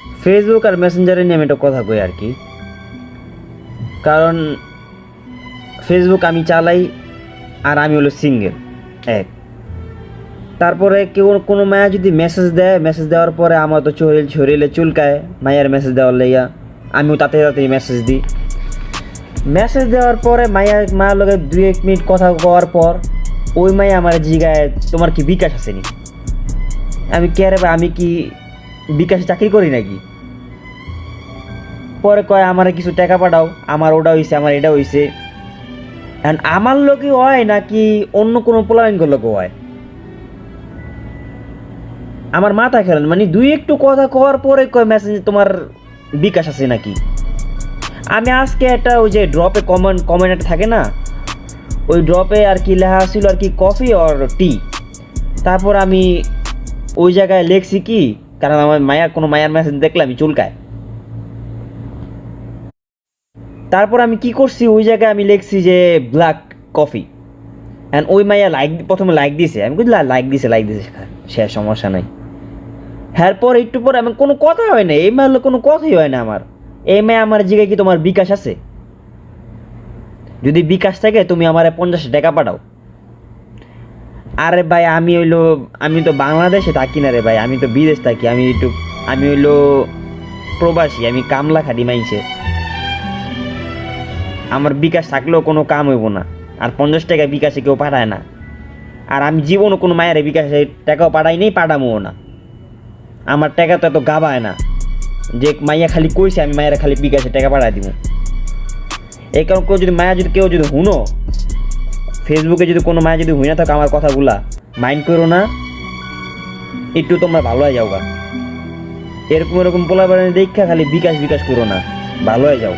Facebook আর মেসেঞ্জারে নিয়ে আমি একটা কথা কই আর কি। কারণ ফেসবুক আমি চালাই আর আমি হলো সিঙ্গেল এক। তারপরে কেউ কোনো মায়া যদি মেসেজ দেয় মেসেজ দেওয়ার পরে আমার তো শরীর শরীরে চুলকায়, মায়ের মেসেজ দেওয়ার লাইয়া আমিও তাতে তাতে মেসেজ দিই। মেসেজ দেওয়ার পরে মায়ের মায়ের লগে দুই এক মিনিট কথা কওয়ার পর ওই মায়া আমার জিগায়, তোমার কি বিকাশ আসেনি? আমি কে আমি কি বিকাশে চাকরি করি নাকি? পরে কয়, আমার কিছু টাকা পাঠাও, আমার ওটা হয়েছে আমার এটা হয়েছে And আমার লোকে হয় নাকি অন্য কোনো পোলারিঙ্গর লোকে হয়? আমার মাথা খেলেন মানে দুই একটু কথা কওয়ার পরে কয় মেসেজ তোমার বিকাশ আছে নাকি? আমি আজকে একটা ওই যে ড্রপে কমেন্ট কমেন্ট একটা থাকে না? ওই ড্রপে আর কি লেখা ছিল আর কি কফি অর টি তারপর আমি ওই জায়গায় লেখছি কি কারণ আমার মায়া, কোনো মায়ার মেসেজ দেখলে আমি চুলকায়। তারপর আমি কি করছি? ওই জায়গায় আমি লিখছি যে ব্ল্যাক কফি অ্যান্ড ওই মাইয়া লাইক প্রথমে লাইক দিছে। আমি বুঝলাম লাইক দিছে লাইক দিছে সে সমস্যা নাই। হ্যাঁ পর একটু পর আমি কোনো কথা হয় না। এই মায়ের কোনো কথাই হয় না আমার। এই মেয়ে আমার জিগায় কি তোমার বিকাশ আছে? যদি বিকাশ থাকে, তুমি আমার পঞ্চাশ টাকা পাঠাও। আরে ভাই, আমি হইল, আমি তো বাংলাদেশে থাকি না রে ভাই, আমি তো বিদেশ থাকি, আমি একটু, আমি হইল প্রবাসী, আমি কামলা খাটি মাইছে। আমার বিকাশ থাকলেও কোনো কাম হইব না, আর পঞ্চাশ টাকা বিকাশে কেউ পাঠায় না। আর আমি জীবনও কোনো মায়ের বিকাশে টাকাও পাঠাই নেই পাঠামো না। আমার টাকা তো এত গাবায় না, যে মাইয়া খালি কইছে আমি মায়ের খালি বিকাশে টাকা পাঠাই দিব। এই কারণ কেউ যদি মায়া, যদি কেউ যদি হুনো ফেসবুকে যদি কোনো মায়া যদি হুই না থাকে আমার কথাগুলা, মাইন্ড করো না। একটু তোমরা ভালো হয়ে যাও এরকম এরকম পোলা দেখা খালি বিকাশ বিকাশ করো না। ভালো হয়ে যাও।